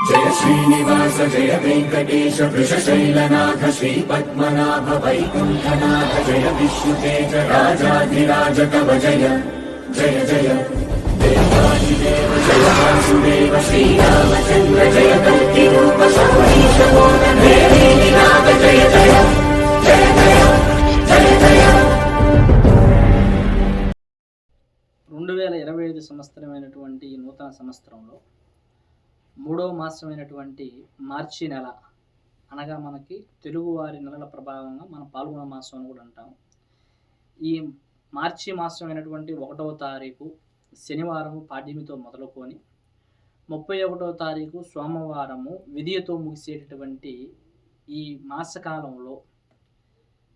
జయ శ్రీనివాస జయ వెంకటేశ వృషశైలనాథ శ్రీ పద్మనాభ వైకుంఠనాథ జయ విష్ణుతేజ రాజాధిరాజ కవ జయ జయ జయ. దేవాదిదేవ జయ వాసుదేవ శ్రీరామచంద్ర జయ కల్కి రూప సౌరీశ నాథ జయ జయ జయ జయ జయ జయ రెండు వేల ఇరవై ఐదు సంవత్సరమైనటువంటి ఈ నూతన సంవత్సరంలో మూడవ మాసమైనటువంటి మార్చి నెల అనగా మనకి తెలుగువారి నెలల ప్రభావంగా మనం పాల్గొన మాసం అని కూడా అంటాం. ఈ మార్చి మాసమైనటువంటి ఒకటవ తారీఖు శనివారము పాడ్యమితో మొదలుకొని ముప్పై ఒకటవ తారీఖు సోమవారము విధియతో ముగిసేటటువంటి ఈ మాసకాలంలో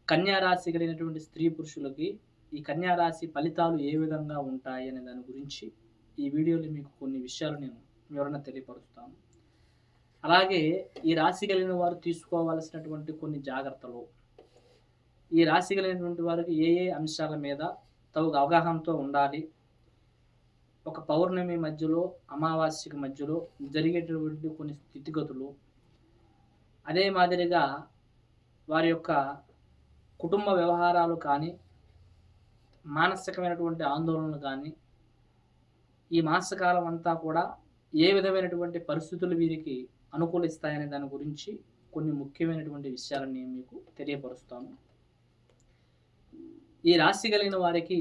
కన్యారాశి కలిగినటువంటి స్త్రీ పురుషులకి ఈ కన్యారాశి ఫలితాలు ఏ విధంగా ఉంటాయి అనే దాని గురించి ఈ వీడియోలో మీకు కొన్ని విషయాలు నేను వివరణ తెలియపరుస్తాను. అలాగే ఈ రాశి కలిగిన వారు తీసుకోవాల్సినటువంటి కొన్ని జాగ్రత్తలు. ఈ రాశి కలిగినటువంటి వారికి ఏ ఏ అంశాల మీద తగు అవగాహనతో ఉండాలి. ఒక పౌర్ణమి మధ్యలో అమావాస్యకి మధ్యలో జరిగేటటువంటి కొన్ని స్థితిగతులు. అదే మాదిరిగా వారి యొక్క కుటుంబ వ్యవహారాలు కానీ మానసికమైనటువంటి ఆందోళనలు కానీ ఈ మాసకాలం అంతా కూడా ఏ విధమైనటువంటి పరిస్థితులు వీరికి అనుకూలిస్తాయనే దాని గురించి కొన్ని ముఖ్యమైనటువంటి విషయాలను నేను మీకు తెలియపరుస్తాను. ఈ రాశి కలిగిన వారికి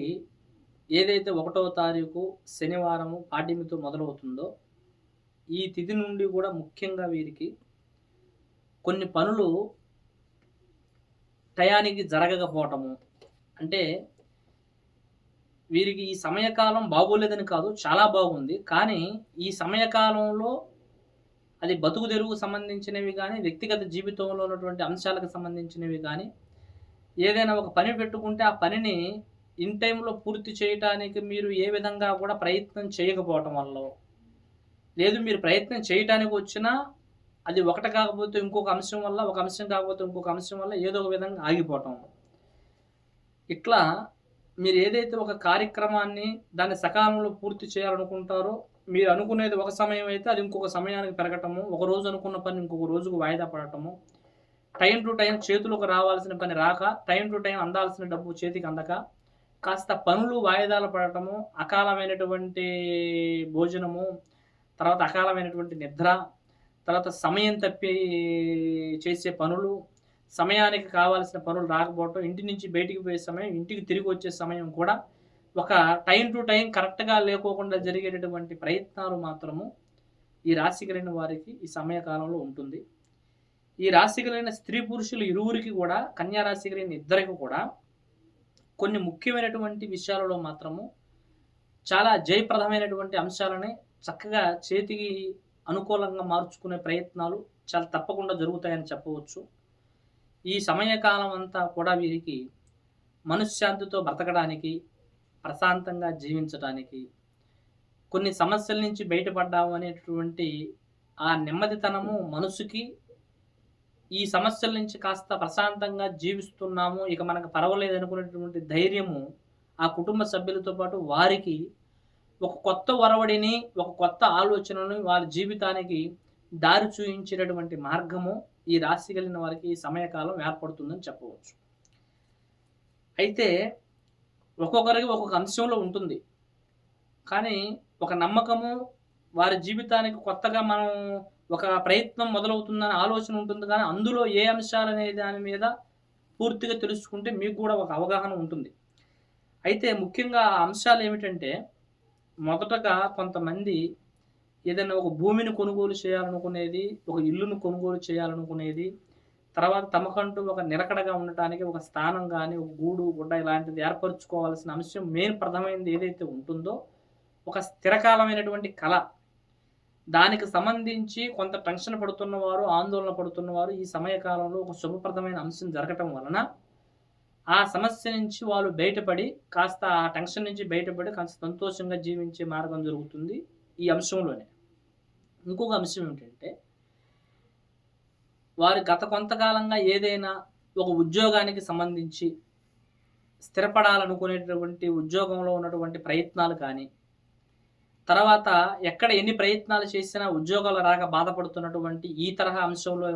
ఏదైతే ఒకటవ తారీఖు శనివారము పాడ్యమితో మొదలవుతుందో ఈ తిథి నుండి కూడా ముఖ్యంగా వీరికి కొన్ని పనులు టయానికి జరగకపోవటము అంటే వీరికి ఈ సమయకాలం బాగోలేదని కాదు చాలా బాగుంది. కానీ ఈ సమయకాలంలో అది బతుకు తెరువుకు సంబంధించినవి కానీ వ్యక్తిగత జీవితంలో ఉన్నటువంటి అంశాలకు సంబంధించినవి కానీ ఏదైనా ఒక పని పెట్టుకుంటే ఆ పనిని ఇన్ టైంలో పూర్తి చేయటానికి మీరు ఏ విధంగా కూడా ప్రయత్నం చేయకపోవటం వల్ల లేదు. మీరు ప్రయత్నం చేయటానికి వచ్చినా అది ఒకటి కాకపోతే ఇంకొక అంశం వల్ల ఒక అంశం కాకపోతే ఇంకొక అంశం వల్ల ఏదో ఒక విధంగా ఆగిపోవటం. ఇట్లా మీరు ఏదైతే ఒక కార్యక్రమాన్ని దాన్ని సకాలంలో పూర్తి చేయాలనుకుంటారో మీరు అనుకునేది ఒక సమయం అయితే అది ఇంకొక సమయానికి పెరగటము ఒక రోజు అనుకున్న పని ఇంకొక రోజుకు వాయిదా పడటము. టైం టు టైం చేతులకు రావాల్సిన పని రాక టైం టు టైం అందాల్సిన డబ్బు చేతికి అందక కాస్త పనులు వాయిదాలు పడటము అకాలమైనటువంటి భోజనము తర్వాత అకాలమైనటువంటి నిద్ర తర్వాత సమయం తప్పి చేసే పనులు సమయానికి కావాల్సిన పనులు రాకపోవటం ఇంటి నుంచి బయటికి పోయే సమయం ఇంటికి తిరిగి వచ్చే సమయం కూడా ఒక టైం టు టైం కరెక్ట్గా లేకోకుండా జరిగేటటువంటి ప్రయత్నాలు మాత్రము ఈ రాశి కలిగిన వారికి ఈ సమయకాలంలో ఉంటుంది. ఈ రాశి కలిగిన స్త్రీ పురుషులు ఇరువురికి కూడా కన్యా రాశి కలిగిన ఇద్దరికి కూడా కొన్ని ముఖ్యమైనటువంటి విషయాలలో మాత్రము చాలా జయప్రదమైనటువంటి అంశాలని చక్కగా చేతికి అనుకూలంగా మార్చుకునే ప్రయత్నాలు చాలా తప్పకుండా జరుగుతాయని చెప్పవచ్చు. ఈ సమయకాలం అంతా కూడా వీరికి మనశ్శాంతితో బ్రతకడానికి ప్రశాంతంగా జీవించడానికి కొన్ని సమస్యల నుంచి బయటపడ్డాము అనేటువంటి ఆ నెమ్మదితనము మనసుకి ఈ సమస్యల నుంచి కాస్త ప్రశాంతంగా జీవిస్తున్నాము ఇక మనకు పర్వాలేదు అనుకునేటువంటి ధైర్యము ఆ కుటుంబ సభ్యులతో పాటు వారికి ఒక కొత్త ఒరవడిని ఒక కొత్త ఆలోచనను వారి జీవితానికి దారి చూయించేటటువంటి మార్గము ఈ రాశి కలిగిన వారికి ఈ సమయకాలం ఏర్పడుతుందని చెప్పవచ్చు. అయితే ఒక్కొక్కరికి ఒక్కొక్క అంశంలో ఉంటుంది. కానీ ఒక నమ్మకము వారి జీవితానికి కొత్తగా మనం ఒక ప్రయత్నం మొదలవుతుందనే ఆలోచన ఉంటుంది. కానీ అందులో ఏ అంశాలనే దాని మీద పూర్తిగా తెలుసుకుంటే మీకు కూడా ఒక అవగాహన ఉంటుంది. అయితే ముఖ్యంగా ఆ అంశాలు ఏమిటంటే మొదటగా కొంతమంది ఏదైనా ఒక భూమిని కొనుగోలు చేయాలనుకునేది ఒక ఇల్లును కొనుగోలు చేయాలనుకునేది తర్వాత తమకంటూ ఒక నిలకడగా ఉండటానికి ఒక స్థానం కానీ ఒక గూడు గుడ్డ ఇలాంటిది ఏర్పరచుకోవాల్సిన అంశం మెయిన్ ప్రధానమైనది ఏదైతే ఉంటుందో ఒక స్థిరకాలమైనటువంటి కళ. దానికి సంబంధించి కొంత టెన్షన్ పడుతున్నవారు ఆందోళన పడుతున్నవారు ఈ సమయకాలంలో ఒక శుభప్రదమైన అంశం జరగటం వలన ఆ సమస్య నుంచి వాళ్ళు బయటపడి కాస్త ఆ టెన్షన్ నుంచి బయటపడి కాస్త సంతోషంగా జీవించే మార్గం జరుగుతుంది ఈ అంశంలోనే. ఇంకొక అంశం ఏమిటంటే వారు గత కొంతకాలంగా ఏదైనా ఒక ఉద్యోగానికి సంబంధించి స్థిరపడాలనుకునేటటువంటి ఉద్యోగంలో ఉన్నటువంటి ప్రయత్నాలు కానీ తర్వాత ఎక్కడ ఎన్ని ప్రయత్నాలు చేసినా ఉద్యోగాలు రాక బాధపడుతున్నటువంటి ఈ తరహా అంశంలో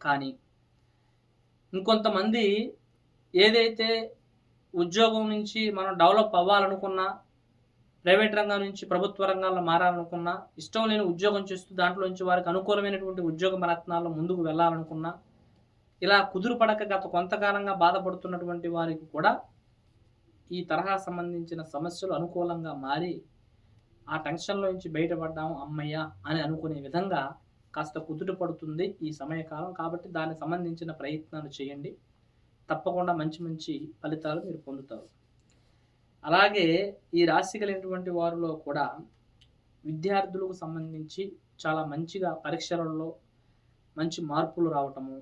కానీ ఇంకొంతమంది ఏదైతే ఉద్యోగం నుంచి మనం డెవలప్ అవ్వాలనుకున్నా ప్రైవేట్ రంగం నుంచి ప్రభుత్వ రంగాల్లో మారాలనుకున్నా ఇష్టం లేని ఉద్యోగం చేస్తూ దాంట్లో నుంచి వారికి అనుకూలమైనటువంటి ఉద్యోగ ప్రయత్నాల్లో ముందుకు వెళ్ళాలనుకున్నా ఇలా కుదురు పడక గత కొంతకాలంగా బాధపడుతున్నటువంటి వారికి కూడా ఈ తరహా సంబంధించిన సమస్యలు అనుకూలంగా మారి ఆ టెన్షన్లో నుంచి బయటపడ్డాము అమ్మయ్య అని అనుకునే విధంగా కాస్త కుదుట పడుతుంది ఈ సమయకాలం. కాబట్టి దానికి సంబంధించిన ప్రయత్నాలు చేయండి. తప్పకుండా మంచి మంచి ఫలితాలు మీరు పొందుతారు. అలాగే ఈ రాశి కలిగినటువంటి వారిలో కూడా విద్యార్థులకు సంబంధించి చాలా మంచిగా పరీక్షలలో మంచి మార్పులు రావటము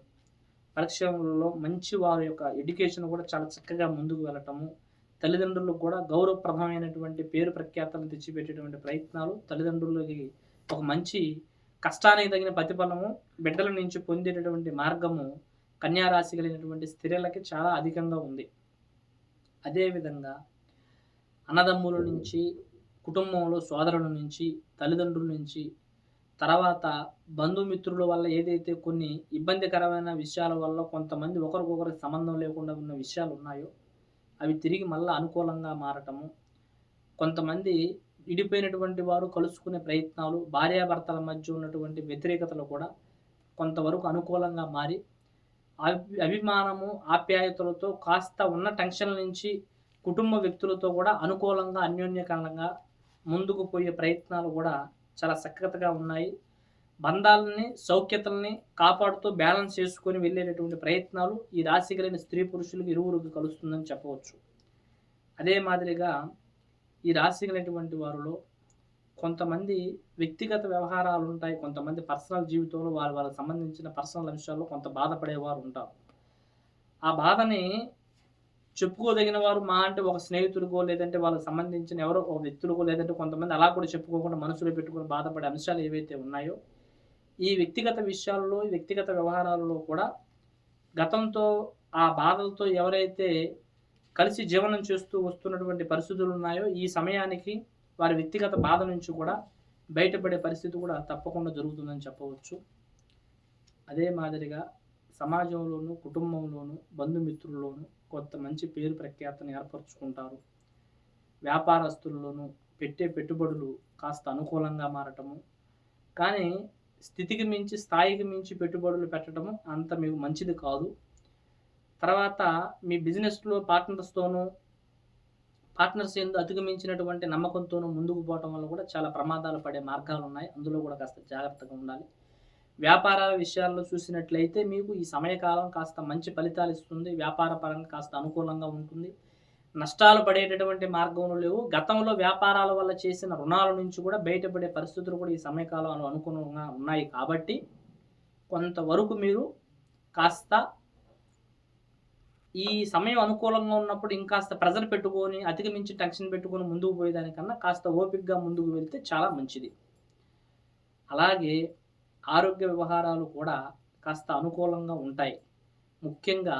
పరీక్షలలో మంచి వారి యొక్క ఎడ్యుకేషన్ కూడా చాలా చక్కగా ముందుకు వెళ్ళటము తల్లిదండ్రులకు కూడా గౌరవప్రదమైనటువంటి పేరు ప్రఖ్యాతలను తెచ్చిపెట్టేటువంటి ప్రయత్నాలు తల్లిదండ్రులకి ఒక మంచి కష్టానికి తగిన ప్రతిఫలము బిడ్డల నుంచి పొందేటటువంటి మార్గము కన్యారాశి కలిగినటువంటి స్త్రీలకి చాలా అధికంగా ఉంది. అదేవిధంగా అన్నదమ్ముల నుంచి కుటుంబంలో సోదరుల నుంచి తల్లిదండ్రుల నుంచి తర్వాత బంధుమిత్రుల వల్ల ఏదైతే కొన్ని ఇబ్బందికరమైన విషయాల వల్ల కొంతమంది ఒకరికొకరికి సంబంధం లేకుండా ఉన్న విషయాలు ఉన్నాయో అవి తిరిగి మళ్ళీ అనుకూలంగా మారటము కొంతమంది విడిపోయినటువంటి వారు కలుసుకునే ప్రయత్నాలు భార్యాభర్తల మధ్య ఉన్నటువంటి వ్యతిరేకతలు కూడా కొంతవరకు అనుకూలంగా మారి అభి అభిమానము ఆప్యాయతలతో కాస్త ఉన్న టెన్షన్ నుంచి కుటుంబ వ్యక్తులతో కూడా అనుకూలంగా అన్యోన్యకరంగా ముందుకు పోయే ప్రయత్నాలు కూడా చాలా చక్కగా ఉన్నాయి. బంధాలని సౌఖ్యతల్ని కాపాడుతూ బ్యాలెన్స్ చేసుకొని వెళ్ళేటటువంటి ప్రయత్నాలు ఈ రాశి కలిగిన స్త్రీ పురుషులకు ఇరువురికి కలుస్తుందని చెప్పవచ్చు. అదే మాదిరిగా ఈ రాశి కలిగినటువంటి వారిలో కొంతమంది వ్యక్తిగత వ్యవహారాలు ఉంటాయి కొంతమంది పర్సనల్ జీవితంలో వారి వాళ్ళకి సంబంధించిన పర్సనల్ అంశాల్లో కొంత బాధపడేవారు ఉంటారు. ఆ బాధని చెప్పుకోదగిన వారు మా అంటే ఒక స్నేహితుడికో లేదంటే వాళ్ళకి సంబంధించిన ఎవరో ఒక వ్యక్తులకో లేదంటే కొంతమంది అలా కూడా చెప్పుకోకుండా మనసులో పెట్టుకుని బాధపడే అంశాలు ఏవైతే ఉన్నాయో ఈ వ్యక్తిగత విషయాల్లో ఈ వ్యక్తిగత వ్యవహారాలలో కూడా గతంతో ఆ బాధలతో ఎవరైతే కలిసి జీవనం చేస్తూ వస్తున్నటువంటి పరిస్థితులు ఉన్నాయో ఈ సమయానికి వారి వ్యక్తిగత బాధ నుంచి కూడా బయటపడే పరిస్థితి కూడా తప్పకుండా జరుగుతుందని చెప్పవచ్చు. అదే మాదిరిగా సమాజంలోనూ కుటుంబంలోనూ బంధుమిత్రుల్లోనూ కొత్త మంచి పేరు ప్రఖ్యాతను ఏర్పరచుకుంటారు. వ్యాపారస్తుల్లోనూ పెట్టే పెట్టుబడులు కాస్త అనుకూలంగా మారటము. కానీ స్థితికి మించి స్థాయికి మించి పెట్టుబడులు పెట్టడము అంత మీకు మంచిది కాదు. తర్వాత మీ బిజినెస్లో పార్ట్నర్స్తోనూ పార్ట్నర్స్ ఎందు అధిగమించినటువంటి నమ్మకంతోనూ ముందుకు పోవటం వల్ల కూడా చాలా ప్రమాదాలు పడే మార్గాలు ఉన్నాయి అందులో కూడా కాస్త జాగ్రత్తగా ఉండాలి. వ్యాపారాల విషయాల్లో చూసినట్లయితే మీకు ఈ సమయకాలం కాస్త మంచి ఫలితాలు ఇస్తుంది. వ్యాపార పరంగా కాస్త అనుకూలంగా ఉంటుంది. నష్టాలు పడేటటువంటి మార్గంలో లేవు. గతంలో వ్యాపారాల వల్ల చేసిన రుణాల నుంచి కూడా బయటపడే పరిస్థితులు కూడా ఈ సమయకాలంలో అనుకూలంగా ఉన్నాయి కాబట్టి కొంతవరకు మీరు కాస్త ఈ సమయం అనుకూలంగా ఉన్నప్పుడు ఇంకాస్త ప్రెజర్ పెట్టుకొని అధిగమించి టెన్షన్ పెట్టుకొని ముందుకు పోయేదానికన్నా కాస్త ఓపిక్గా ముందుకు వెళ్తే చాలా మంచిది. అలాగే ఆరోగ్య వ్యవహారాలు కూడా కాస్త అనుకూలంగా ఉంటాయి. ముఖ్యంగా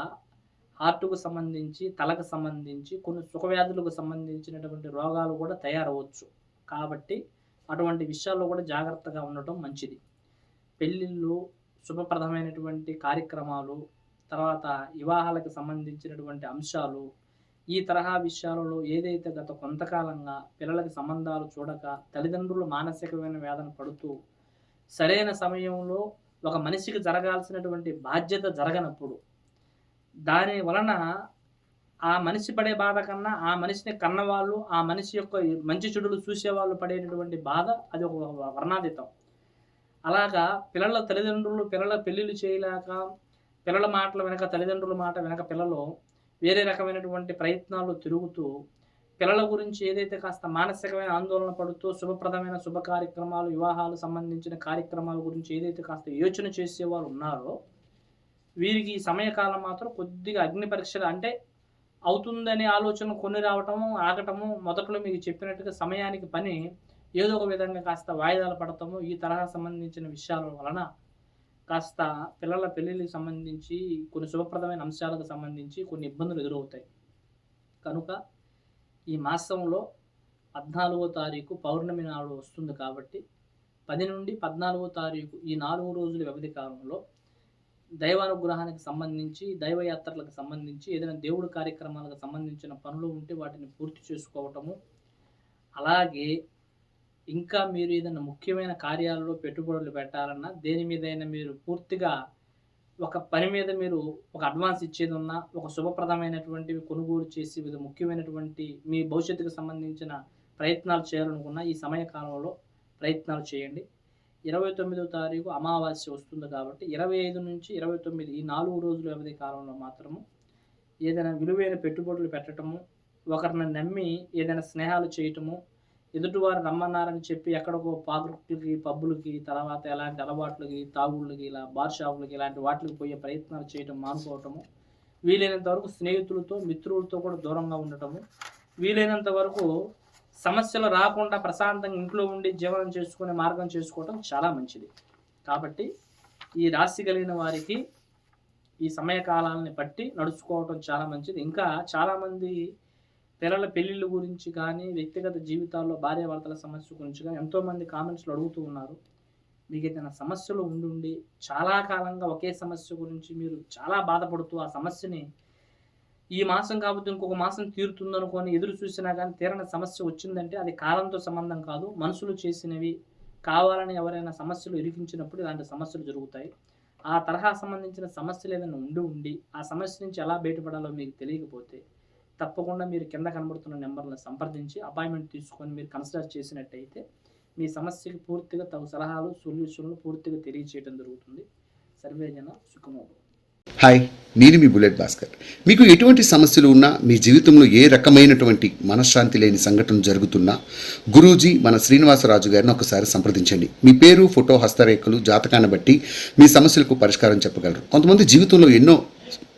హార్ట్కు సంబంధించి తలకు సంబంధించి కొన్ని సుఖవ్యాధులకు సంబంధించినటువంటి రోగాలు కూడా తయారవచ్చు. కాబట్టి అటువంటి విషయాల్లో కూడా జాగ్రత్తగా ఉండటం మంచిది. పెళ్ళిళ్ళు శుభప్రదమైనటువంటి కార్యక్రమాలు తర్వాత వివాహాలకు సంబంధించినటువంటి అంశాలు ఈ తరహా విషయాలలో ఏదైతే గత కొంతకాలంగా పిల్లలకి సంబంధాలు చూడక తల్లిదండ్రులు మానసికమైన వేదన పడుతూ సరైన సమయంలో ఒక మనిషికి జరగాల్సినటువంటి బాధ్యత జరగనప్పుడు దాని వలన ఆ మనిషి పడే బాధ కన్నా ఆ మనిషిని కన్నవాళ్ళు ఆ మనిషి యొక్క మంచి చెడులు చూసేవాళ్ళు పడేటటువంటి బాధ అది ఒక వర్ణాతీతం. అలాగా పిల్లల తల్లిదండ్రులు పిల్లల పెళ్ళిళ్ళు చేయలేక పిల్లల మాటల వెనక తల్లిదండ్రుల మాట వెనక పిల్లలు వేరే రకమైనటువంటి ప్రయత్నాలు తిరుగుతూ పిల్లల గురించి ఏదైతే కాస్త మానసికమైన ఆందోళన పడుతూ శుభప్రదమైన శుభ కార్యక్రమాలు వివాహాలు సంబంధించిన కార్యక్రమాల గురించి ఏదైతే కాస్త యోచన చేసేవారు ఉన్నారో వీరికి ఈ సమయకాలం మాత్రం కొద్దిగా అగ్ని పరీక్షలు అంటే అవుతుందనే ఆలోచన కొన్ని రావటము ఆగటము మొదట్లో మీకు చెప్పినట్టుగా సమయానికి పని ఏదో ఒక విధంగా కాస్త వాయిదాలు పడటము ఈ తరహా సంబంధించిన విషయాల వలన కాస్త పిల్లల పెళ్ళిళ్ళకి సంబంధించి కొన్ని శుభప్రదమైన అంశాలకు సంబంధించి కొన్ని ఇబ్బందులు ఎదురవుతాయి. కనుక ఈ మాసంలో పద్నాలుగో తారీఖు పౌర్ణమి నాడు వస్తుంది కాబట్టి పది నుండి పద్నాలుగో తారీఖు ఈ నాలుగు రోజుల వ్యవధి కాలంలో దైవానుగ్రహానికి సంబంధించి దైవయాత్రలకు సంబంధించి ఏదైనా దేవుడి కార్యక్రమాలకు సంబంధించిన పనులు ఉంటే వాటిని పూర్తి చేసుకోవటము. అలాగే ఇంకా మీరు ఏదైనా ముఖ్యమైన కార్యాలలో పెట్టుబడులు పెట్టాలన్నా దేని మీదైనా మీరు పూర్తిగా ఒక పని మీద మీరు ఒక అడ్వాన్స్ ఇచ్చేది ఉన్నా ఒక శుభప్రదమైనటువంటివి కొనుగోలు చేసి వివిధ ముఖ్యమైనటువంటి మీ భవిష్యత్తుకు సంబంధించిన ప్రయత్నాలు చేయాలనుకున్న ఈ సమయకాలంలో ప్రయత్నాలు చేయండి. ఇరవై తొమ్మిదో తారీఖు అమావాస్య వస్తుంది కాబట్టి ఇరవై ఐదు నుంచి ఇరవై తొమ్మిది ఈ నాలుగు రోజుల వ్యవధి కాలంలో మాత్రము ఏదైనా విలువైన పెట్టుబడులు పెట్టడము ఒకరిని నమ్మి ఏదైనా స్నేహాలు చేయటము ఎదుటివారు రమ్మన్నారని చెప్పి ఎక్కడికో పార్కులకి పబ్బులకి తర్వాత ఎలాంటి అలవాట్లకి తాగుళ్ళకి ఇలా బార్ షాపులకి ఇలాంటి వాటికి పోయే ప్రయత్నాలు చేయటం మానుకోవటము. వీలైనంత వరకు స్నేహితులతో మిత్రులతో కూడా దూరంగా ఉండటము. వీలైనంత వరకు సమస్యలు రాకుండా ప్రశాంతంగా ఇంట్లో ఉండి జీవనం చేసుకునే మార్గం చేసుకోవటం చాలా మంచిది. కాబట్టి ఈ రాశి కలిగిన వారికి ఈ సమయకాలాలని బట్టి నడుచుకోవటం చాలా మంచిది. ఇంకా చాలామంది పిల్లల పెళ్ళిళ్ళ గురించి కానీ వ్యక్తిగత జీవితాల్లో భార్యాభర్తల సమస్య గురించి కానీ ఎంతోమంది కామెంట్స్లో అడుగుతూ ఉన్నారు. మీకు ఏదైనా సమస్యలు ఉండి చాలా కాలంగా ఒకే సమస్య గురించి మీరు చాలా బాధపడుతూ ఆ సమస్యని ఈ మాసం కాకపోతే ఇంకొక మాసం తీరుతుందనుకొని ఎదురు చూసినా కానీ తీరని సమస్య వచ్చిందంటే అది కాలంతో సంబంధం కాదు. మనుషులు చేసినవి కావాలని ఎవరైనా సమస్యలు ఇరికించినప్పుడు ఇలాంటి సమస్యలు జరుగుతాయి. ఆ తరహా సంబంధించిన సమస్యలు ఏదైనా ఉండి ఉండి ఆ సమస్య నుంచి ఎలా బయటపడాలో మీకు తెలియకపోతే తప్పకుండా మీరు కింద కనబడుతున్న నెంబర్లను సంప్రదించి అపాయింట్మెంట్ తీసుకొని మీరు కన్సిడర్ చేసినట్టయితే మీ సమస్యకి పూర్తిగా తగు సలహాలు సొల్యూషన్లు పూర్తిగా తెలియచేయడం జరుగుతుంది. సర్వేజన సుఖమోభం హాయ్ నేను మీ బుల్లెట్ భాస్కర్. మీకు ఎటువంటి సమస్యలు ఉన్నా మీ జీవితంలో ఏ రకమైనటువంటి మనశ్శాంతి లేని సంఘటన జరుగుతున్నా గురూజీ మన శ్రీనివాసరాజు గారిని ఒకసారి సంప్రదించండి. మీ పేరు ఫోటో హస్తరేఖలు జాతకాన్ని బట్టి మీ సమస్యలకు పరిష్కారం చెప్పగలరు. కొంతమంది జీవితంలో ఎన్నో